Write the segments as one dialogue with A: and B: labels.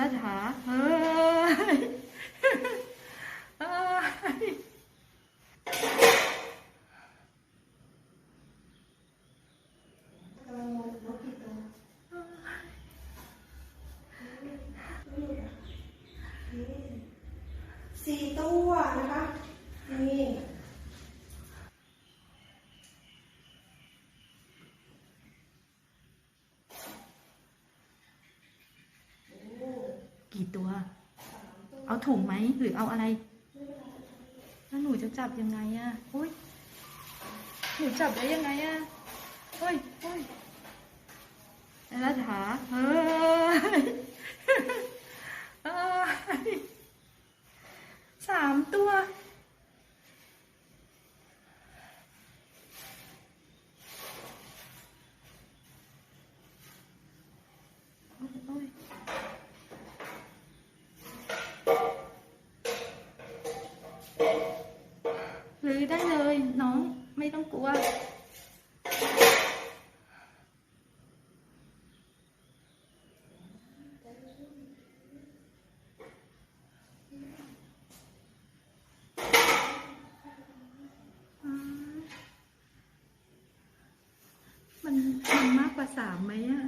A: รัฐาเฮ้ยเฮ้ย
B: องนกกี่ตัวสี่ตัวนะคะ นี่
A: กี่ตัว เอาถุงไหมหรือเอาอะไร แล้วหนูจะจับยังไงอะโอ้ยหนูจับได้ยังไงอะโอ้ยโอ้ยรัฐาเฮ้ยเฮ้ยสามตัว โอ้ยโอ้ย หรือได้เลยน้องไม่ต้องกลัว มันมันมากกว่าสามไหมอะ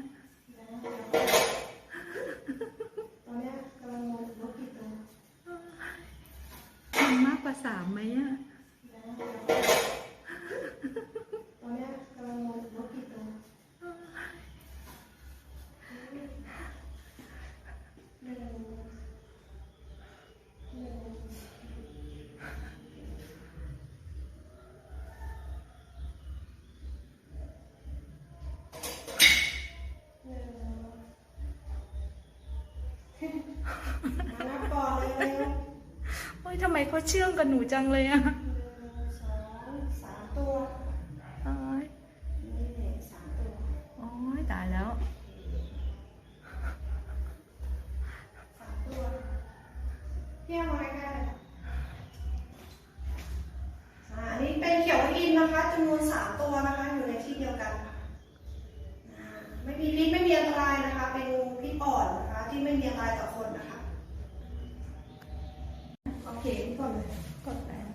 B: ตอนเนี้ยกำลังมองนกกี่ตัว
A: มันมากก ว่าสามไหมอะ
B: ตอนเนี้ยกำลังมองนกกี่ตัวหนึ่งหนึ่งหนึ่งมานับก่อนเลยเร็ว
A: โอ้ยทำไมเขาเชื่องกับหนูจังเลยอะ
B: สองสามตัว
A: โอ้ย
B: นี่สามตัว
A: โอ้ยตายแล้ว
B: สามตัวพี่เอามาใกล้ๆอ่าอันนี้เป็นเขียวอินนะคะจำนวนสามตัวนะคะอยู่ในที่เดียวกันอ่าไม่มีพิษไม่มีอันตรายนะคะ เป็นพิษอ่อนนะคะ ที่ไม่มีอันตรายต่อคนนะ เคพี่ก่อนเลย
A: กดแล้ว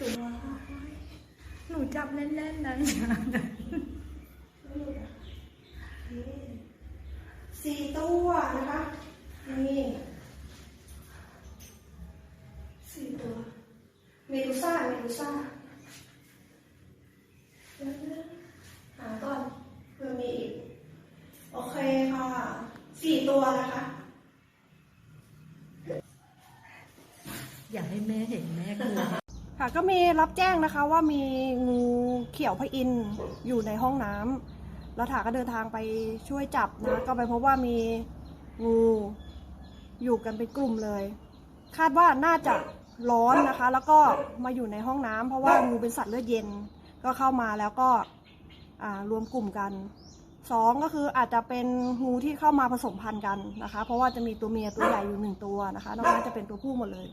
A: ตัวหนูจับแน่นๆนะ
B: นี่สี่ตัวนะคะ นี่ สี่ตัว เมดูซ่า เมดูซ่าเดี๋ยวนะหาก่อนเพื่อมีอีก โอเคค่ะ สี่ตัวนะคะ
A: อยากให้แม่เห็นแม่กลัว
B: ค่ะก็มีรับแจ้งนะคะว่ามีงูเขียวพระอินทร์อยู่ในห้องน้ำแล้วถาก็เดินทางไปช่วยจับนะ ก็ไปพบว่ามีงูอยู่กันเป็นกลุ่มเลย คาดว่าน่าจะ ร้อนนะคะ แล้วก็มาอยู่ในห้องน้ำเพราะว่างูเป็นสัตว์เลือดเย็นก็เข้ามาแล้วก็รวมกลุ่มกันสองก็คืออาจจะเป็นงูที่เข้ามาผสมพันธุ์กันนะคะ เพราะว่าจะมีตัวเมียตัวใหญ่อยู่หนึ่งตัวนะคะนอกนั้นจะเป็นตัวผู้หมดเลย